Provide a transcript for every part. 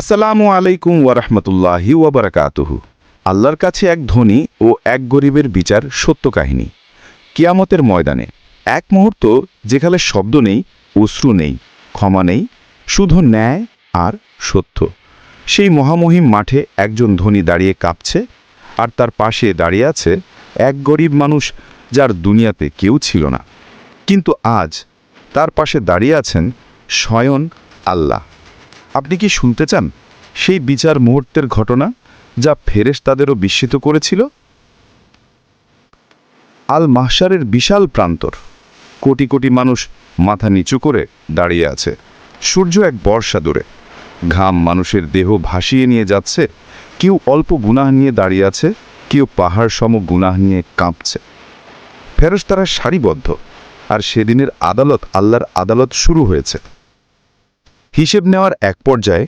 আসসালামু আলাইকুম ওয়ারহমতুল্লাহি ওয়াবারাকাতুহু। আল্লাহর কাছে এক ধনী ও এক গরিবের বিচার সত্য কাহিনী। কিয়ামতের ময়দানে এক মুহূর্ত যেখানে শব্দ নেই, অশ্রু নেই, ক্ষমা নেই, শুধু ন্যায় আর সত্য। সেই মহামহিম মাঠে একজন ধনী দাঁড়িয়ে কাঁপছে আর তার পাশে দাঁড়িয়ে আছে এক গরিব মানুষ যার দুনিয়াতে কেউ ছিল না। কিন্তু আজ তার পাশে দাঁড়িয়ে আছেন স্বয়ং আল্লাহ। আপনি কি শুনতে চান সেই বিচার মুহূর্তের ঘটনা যা ফেরেশ তাদেরও বিস্মিত করেছিল? আল মাহশারের বিশাল প্রান্তর। কোটি কোটি মানুষ মাথা নিচু করে দাঁড়িয়ে আছে। সূর্য এক বর্ষা দূরে। ঘাম মানুষের দেহ ভাসিয়ে নিয়ে যাচ্ছে। কেউ অল্প গুনাহ নিয়ে দাঁড়িয়ে আছে, কেউ পাহাড় সম গুনাহ নিয়ে কাঁপছে। ফেরস তারা সারিবদ্ধ, আর সেদিনের আদালত আল্লাহর আদালত শুরু হয়েছে। হিসেব নেওয়ার এক পর্যায়ে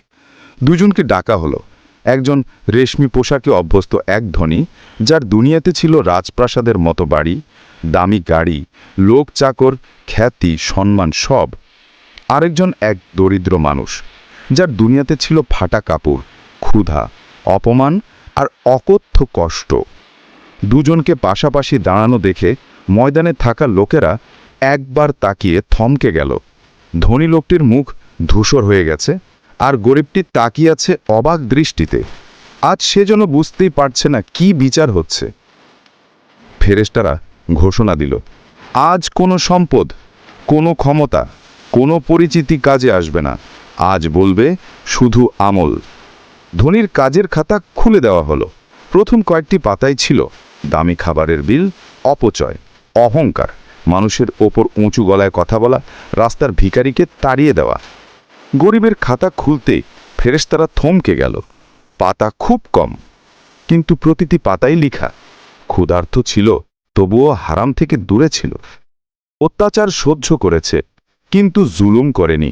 দুজনকে ডাকা হলো। একজন রেশমি পোশাকে অভ্যস্ত এক ধনী, যার দুনিয়াতে ছিল রাজপ্রাসাদের মতো বাড়ি, দামি গাড়ি, লোক চাকর, খ্যাতি, সম্মান সব। আরেকজন এক দরিদ্র মানুষ, যার দুনিয়াতে ছিল ফাটা কাপড়, ক্ষুধা, অপমান আর অকথ্য কষ্ট। দুজনকে পাশাপাশি দাঁড়ানো দেখে ময়দানে থাকা লোকেরা একবার তাকিয়ে থমকে গেল। ধনী লোকটির মুখ ধূসর হয়ে গেছে, আর গরিবটি তাকিয়ে আছে অবাক দৃষ্টিতে। আজ সে যেন বুঝতেই পারছে না কি বিচার হচ্ছে। ফেরেস্তারা ঘোষণা দিল, আজ কোনো সম্পদ, কোনো ক্ষমতা, কোনো পরিচিতি কাজে আসবে না। আজ বলবে, শুধু আমল। ধনীর কাজের খাতা খুলে দেওয়া হলো। প্রথম কয়েকটি পাতাই ছিল, দামি খাবারের বিল, অপচয়, অহংকার, মানুষের ওপর উঁচু গলায় কথা বলা, রাস্তার ভিখারিকে তাড়িয়ে দেওয়া। গরিবের খাতা খুলতেই ফেরেশতারা থমকে গেল। পাতা খুব কম, কিন্তু প্রতিটি পাতাই লিখা। ক্ষুধার্থ ছিল, তবুও হারাম থেকে দূরে ছিল। অত্যাচার সহ্য করেছে, কিন্তু জুলুম করেনি।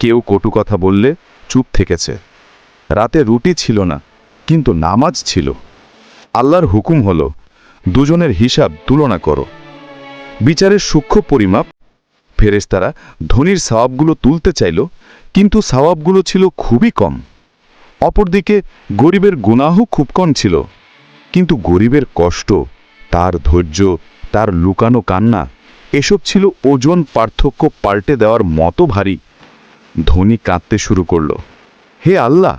কেউ কটু কথা বললে চুপ থেকেছে। রাতে রুটি ছিল না, কিন্তু নামাজ ছিল। আল্লাহর হুকুম হলো, দুজনের হিসাব তুলনা করো। বিচারের সূক্ষ্ম পরিমাপ ফেরেশতারা ধনির সওয়াবগুলো তুলতে চাইল, কিন্তু সওয়াবগুলো ছিল খুবই কম। অপরদিকে গরিবের গুনাহ খুব কম ছিল, কিন্তু গরিবের কষ্ট, তার ধৈর্য, তার লুকানো কান্না, এসব ছিল ওজন পার্থক্য পাল্টে দেওয়ার মতো ভারী। ধনী কাঁদতে শুরু করল, হে আল্লাহ,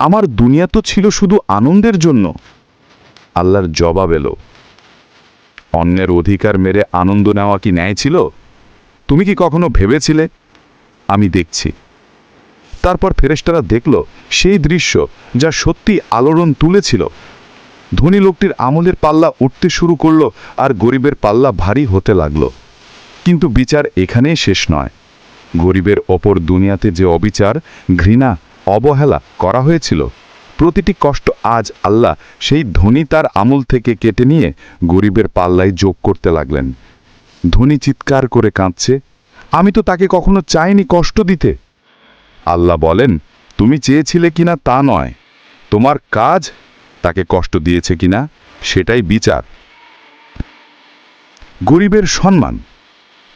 আমার দুনিয়া তো ছিল শুধু আনন্দের জন্য। আল্লাহর জবাব এলো, অন্যের অধিকার মেরে আনন্দ নেওয়া কি ন্যায় ছিল? তুমি কি কখনো ভেবেছিলে? আমি দেখছি। তারপর ফেরেশতারা দেখল সেই দৃশ্য যা সত্যি আলোড়ন তুলেছিল। ধনী লোকটির আমলের পাল্লা উঠতে শুরু করল আর গরিবের পাল্লা ভারী হতে লাগল। কিন্তু বিচার এখানেই শেষ নয়। গরিবের ওপর দুনিয়াতে যে অবিচার, ঘৃণা, অবহেলা করা হয়েছিল, প্রতিটি কষ্ট আজ আল্লাহ সেই ধনী তার আমল থেকে কেটে নিয়ে গরিবের পাল্লায় যোগ করতে লাগলেন। ধনী চিৎকার করে কাঁদছে, আমি তো তাকে কখনো চাইনি কষ্ট দিতে। আল্লাহ বলেন, তুমি চেয়েছিলে কিনা তা নয়। তোমার কাজ তাকে কষ্ট দিয়েছে কিনা, সেটাই বিচার। গরিবের সম্মান।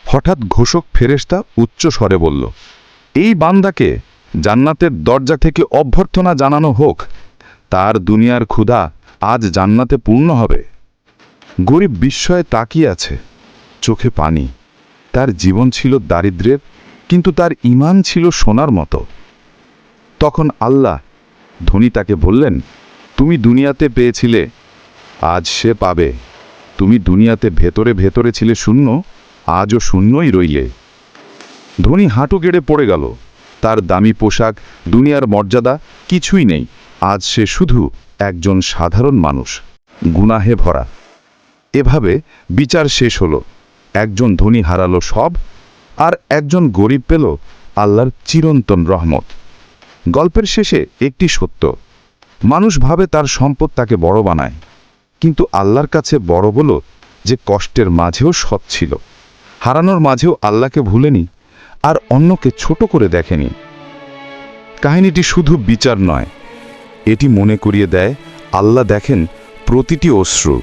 হঠাৎ ঘোষক ফেরেশতা উচ্চ স্বরে বলল, এই বান্দাকে জান্নাতের দরজা থেকে অভ্যর্থনা জানানো হোক। তার দুনিয়ার ক্ষুধা আজ জান্নাতে পূর্ণ হবে। গরিব বিস্ময়ে তাকিয়ে আছে। চোখে পানি। তার জীবন ছিল দারিদ্র্যের, কিন্তু তার ইমান ছিল সোনার মতো। তখন আল্লাহ ধনী তাকে বললেন, তুমি দুনিয়াতে পেয়েছিলে, আজ সে পাবে। তুমি দুনিয়াতে ভেতরে ভেতরে ছিলে শূন্য, আজও শূন্যই রইলে। ধনী হাঁটু গেড়ে পড়ে গেল। তার দামি পোশাক, দুনিয়ার মর্যাদা কিছুই নেই। আজ সে শুধু একজন সাধারণ মানুষ, গুনাহে ভরা। এভাবে বিচার শেষ হলো। একজন ধনী হারালো সব, আর একজন গরিব পেল আল্লাহর চিরন্তন রহমত। গল্পের শেষে একটি সত্য, মানুষ ভাবে তার সম্পদ তাকে বড় বানায়, কিন্তু আল্লাহর কাছে বড় বলো যে কষ্টের মাঝেও সৎ ছিল। হারানোর মাঝেও আল্লাহকে ভুলেনি, আর অন্যকে ছোট করে দেখেনি। কাহিনীটি শুধু বিচার নয়, এটি মনে করিয়ে দেয়, আল্লাহ দেখেন প্রতিটি অশ্রু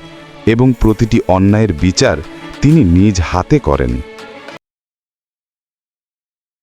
এবং প্রতিটি অন্যায়ের বিচার তিনি নিজ হাতে করেন।